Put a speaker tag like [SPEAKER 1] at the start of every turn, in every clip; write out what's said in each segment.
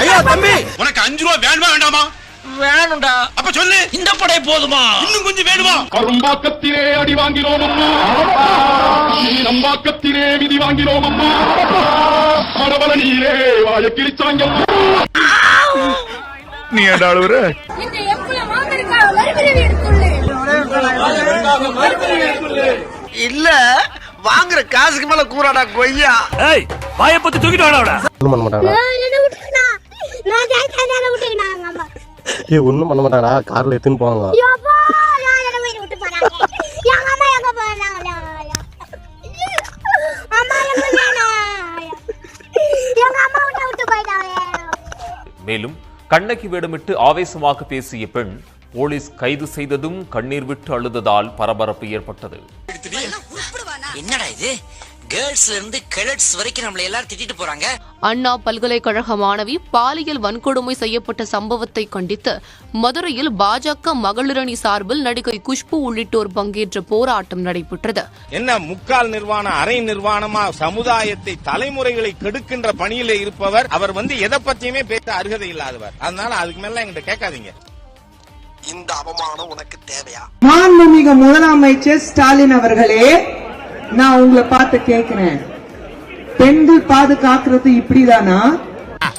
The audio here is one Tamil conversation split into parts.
[SPEAKER 1] ஐயோ தம்பி.
[SPEAKER 2] உனக்கு அஞ்சு ரூபா வேணுமா வேண்டாமா?
[SPEAKER 3] வேணும்டா.
[SPEAKER 2] அப்ப சொல்லு.
[SPEAKER 3] இந்த படை போதுமா?
[SPEAKER 2] இன்னும் கொஞ்சம் வேணுமா?
[SPEAKER 4] அரும்பாக்கத்திலே அடி வாங்கினோம் அம்மா. நம்பாக்கத்திலே விதி வாங்கினோம் அம்மா. மரபல நீரே வாய கிழிச்சாங்க
[SPEAKER 1] நீ ஏன்டா அழுவுற?
[SPEAKER 5] இந்த எப்புல வாங்கறதுக்காக மறுபிறவி எடுத்துள்ளேன்
[SPEAKER 3] இல்ல வாங்குற காசுக்கு மேல கூறாடா கொய்யா.
[SPEAKER 6] ஏய் வாயை பத்தி தூக்கிட்டு
[SPEAKER 7] பண்ண
[SPEAKER 5] நான் ஜாயிச்சா விட்டுக்கணா எங்க அம்மா.
[SPEAKER 7] ஏ ஒண்ணும் பண்ண மாட்டாங்கடா. கார்ல எடுத்துன்னு போவாங்க.
[SPEAKER 5] யப்பா நான் என்ன வீடு விட்டு போறாங்க? எங்க அம்மா எங்க போறாங்க? அம்மா எங்க போனா எங்க அம்மா விட்டு விட்டு போயிட்டாங்க.
[SPEAKER 8] மேலும் கண்ணகி வேடமிட்டு ஆவேசமாக பேசிய பெண் போலீஸ் கைது செய்ததும் கண்ணீர் விட்டு அழுததால் பரபரப்பு ஏற்பட்டது.
[SPEAKER 9] என்னடா இது? கேர்ள்ஸ்ல இருந்து கிழட்ஸ் வரைக்கும் நம்மள எல்லாரும் திட்டிட்டு போறாங்க.
[SPEAKER 10] அண்ணா பல்கலைக்கழக மாணவி பாலியல் வன்கொடுமை செய்யப்பட்ட சம்பவத்தை கண்டித்து மதுரையில் பாஜக மகளிரணி சார்பில் நடிகை குஷ்பு உள்ளிட்டோர் பங்கேற்ற போராட்டம் நடைபெற்றது.
[SPEAKER 1] என்ன முக்கால் நிர்வாணம் அரை நிர்வாணமா சமுதாயத்தை தலைமுறைகளை கெடுக்கின்ற பணியில இருப்பவர் அவர் வந்து எதை பத்தியுமே பேச அருகதை இல்லாதவர். அதனால அதுக்கு மேல எங்கிட்ட கேட்காதீங்க.
[SPEAKER 3] இந்த அவமானம் உனக்கு தேவையா?
[SPEAKER 11] மாண்புமிகு முதலமைச்சர் ஸ்டாலின் அவர்களே நான் உங்களை பார்த்து கேக்குறேன். பெண்கள் பாதுகாக்கிறது இப்படிதானா?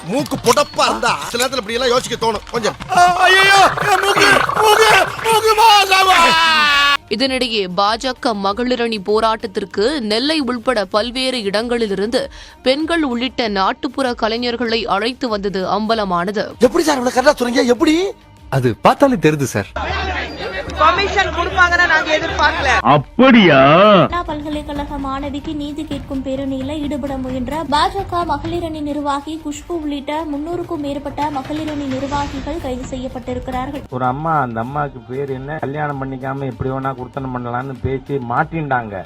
[SPEAKER 1] மூக்கு புடப்பா இருந்தா சில நேரத்துல இப்படி எல்லாம் யோசிக்க தோணும். கொஞ்சம். ஐயோ மூக்கு மூக்கு மூக்கு
[SPEAKER 10] இதனிடையே பாஜக மகளிரணி போராட்டத்திற்கு நெல்லை உள்பட பல்வேறு இடங்களிலிருந்து பெண்கள் உள்ளிட்ட நாட்டுப்புற கலைஞர்களை அழைத்து வந்தது அம்பலமானது.
[SPEAKER 3] எப்படி சார் எப்படி?
[SPEAKER 7] அது பார்த்தாலே தெரியுது சார்.
[SPEAKER 11] கமிஷன் கொடுப்பாங்கன்னு நாங்க எதிர்பார்க்கல.
[SPEAKER 4] அப்படியா?
[SPEAKER 5] அண்ணா பல்கலைக்கழக மாணவிக்கு நீதி கேட்கும் பேரணியில் ஈடுபட முயன்ற பாஜக மகளிரணி நிர்வாகி குஷ்பு உள்ளிட்ட முன்னூறுக்கும் மேற்பட்ட மகளிரணி நிர்வாகிகள் கைது செய்யப்பட்டிருக்கிறார்கள்.
[SPEAKER 4] ஒரு அம்மா அந்த அம்மாவுக்கு பேர் என்ன? கல்யாணம் பண்ணிக்காம எப்படி வேணா குடுத்தனம் பண்ணலாம்னு பேசி மாட்டின்டாங்க.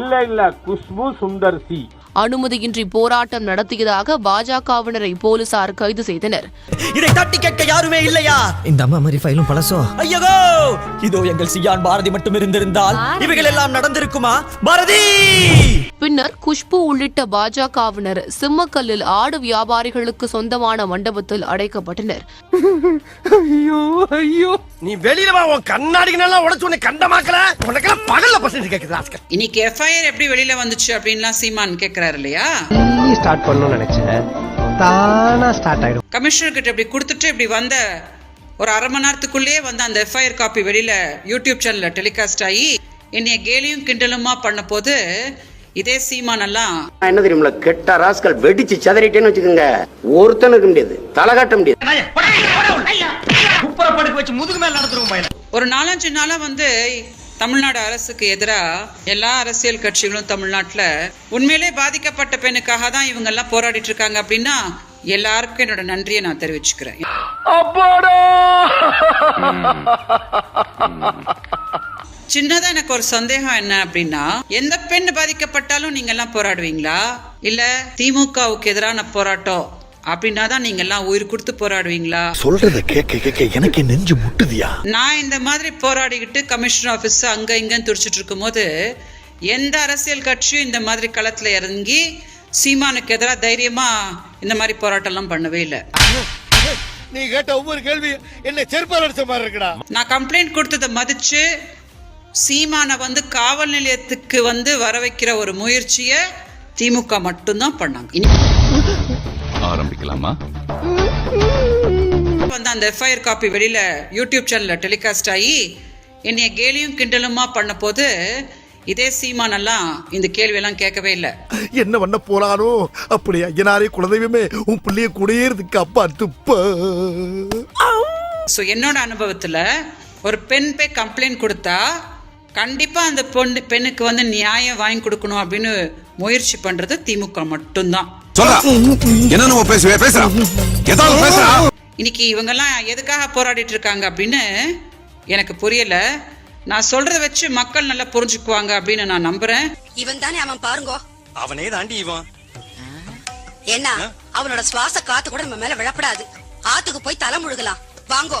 [SPEAKER 4] இல்ல இல்ல குஷ்பு சுந்தர் சி.
[SPEAKER 10] அனுமதியின்றி போராட்டம் நடத்தியதாக பாஜகவினரை போலீசார் கைது செய்தனர்.
[SPEAKER 3] இதை தட்டி கேட்க யாருமே இல்லையா?
[SPEAKER 9] இந்த அம்மா மாதிரி ஃபைலும் பழசோ?
[SPEAKER 3] ஐயோ இதோ எங்கள் சியான் பாரதி மட்டும் இருந்திருந்தால் இவைகள் எல்லாம் நடந்திருக்குமா? பாரதி!
[SPEAKER 10] பின்னர் குஷ்பு உள்ளிட்ட பாஜகவினர் சிம்மக்கல்லில் ஆடு வியாபாரிகளுக்கு சொந்தமான மண்டபத்தில் அடைக்கப்பட்டனர்.
[SPEAKER 1] நீ வெளியில வா உன் கண்ணாடிக்கு நல்லா உடைச்சு உன்னை கண்டமாக்கல? உனக்கெல்லாம் பகல்ல பசங்க கேக்குது ஆஸ்கர்
[SPEAKER 9] இன்னைக்கு எஃப்ஐஆர் எப்படி வெளியில வந்துச்சு அப்படின்லாம் சீமான் கேக்குறாரு இல்லையா?
[SPEAKER 7] ஸ்டார்ட் பண்ணணும்னு நினைச்சேன். தானா ஸ்டார்ட் ஆயிடும்.
[SPEAKER 9] கமிஷனர் கிட்ட இப்படி கொடுத்துட்டு இப்படி வந்த ஒரு அரை மணி நேரத்துக்குள்ளேயே வந்து அந்த எஃப்ஐஆர் காப்பி வெளியில யூடியூப் சேனல்ல டெலிகாஸ்ட் ஆகி என்னைய கேலியும் கிண்டலுமா பண்ண போது இதே சீமான் எல்லாம்
[SPEAKER 11] என்ன தெரியுமில கெட்ட ராஸ்கல் வெடிச்சு சதறிட்டேன்னு வச்சுக்கோங்க. ஒருத்தனும் இருக்க முடியாது. தலை காட்ட முடியாது.
[SPEAKER 3] குப்பரப்படுக்க வச்சு முதுகு மேல நடத்துறோம் பையன்
[SPEAKER 9] ஒரு நாலஞ்சு நாளா வந்து தமிழ்நாடு அரசுக்கு எதிரா எல்லா அரசியல் கட்சிகளும் தமிழ்நாட்டுல உண்மையிலே பாதிக்கப்பட்ட பெண்ணுக்காக தான் இவங்க எல்லாம் போராடிட்டு இருக்காங்க அப்படின்னா எல்லாருக்கும் என்னோட நன்றியை நான் தெரிவிச்சுக்கிறேன். சின்னதா எனக்கு ஒரு சந்தேகம் என்ன அப்படின்னா எந்த பெண் பாதிக்கப்பட்டாலும் நீங்க எல்லாம் போராடுவீங்களா? இல்ல திமுகவுக்கு எதிரான போராட்டம் அப்படின்னா தான் நீங்க எல்லாம் உயிர் கொடுத்து போராடுவீங்களா?
[SPEAKER 1] சொல்றத கேட்க கேட்க எனக்கு நெஞ்சு முட்டுதியா?
[SPEAKER 9] நான் இந்த மாதிரி போராடிக்கிட்டு கமிஷனர் ஆஃபீஸ் அங்க இங்கன்னு துடிச்சிட்டு இருக்கும்போது எந்த அரசியல் கட்சியும் இந்த மாதிரி களத்துல இறங்கி சீமானுக்கு எதிராக தைரியமா இந்த மாதிரி போராட்டம்லாம் பண்ணவே இல்லை.
[SPEAKER 1] நீ கேட்ட ஒவ்வொரு கேள்வி என்ன செருப்பால் அடிச்ச மாதிரி இருக்குடா.
[SPEAKER 9] நான் கம்ப்ளைண்ட் கொடுத்ததை மதிச்சு சீமானை வந்து காவல் நிலையத்துக்கு வந்து வர வைக்கிற ஒரு முயற்சியை திமுக மட்டும்தான் பண்ணாங்க. இனி
[SPEAKER 2] ஆரம்பிக்கலாமா?
[SPEAKER 9] வந்து அந்த எஃப்ஐஆர் காப்பி வெளியில யூடியூப் சேனல்ல டெலிகாஸ்ட் ஆகி என்னைய கேலியும் கிண்டலுமா பண்ண போது இதே சீமான் எல்லாம் இந்த கேள்வியெல்லாம் கேட்கவே இல்லை.
[SPEAKER 1] என்ன பண்ண போறானோ? அப்படி ஐயனாரே குலதெய்வமே உன் பிள்ளைய கூடயே இருக்கு அப்பா துப்ப
[SPEAKER 9] ஸோ என்னோட அனுபவத்தில் ஒரு பெண் போய் கம்ப்ளைண்ட் கொடுத்தா கண்டிப்பாக அந்த பொண்ணு பெண்ணுக்கு வந்து நியாயம் வாங்கி கொடுக்கணும் அப்படின்னு முயற்சி பண்ணுறது திமுக மட்டும்தான். இன்னைக்கு இவங்கெல்லாம் எதுக்காக போராடிட்டு இருக்காங்க அப்படின்னு எனக்கு புரியல. நான் சொல்றத வச்சு மக்கள் நல்லா புரிஞ்சுக்குவாங்க அப்படின்னு நான் நம்புறேன்.
[SPEAKER 5] இவன் தானே அவன் பாருங்கோ.
[SPEAKER 2] அவனே தாண்டி இவன்.
[SPEAKER 5] என்ன அவனோட சுவாச காத்து கூட நம்ம மேல விழப்படாது. ஆத்துக்கு போய் தலை முழுகலாம். வாங்கோ.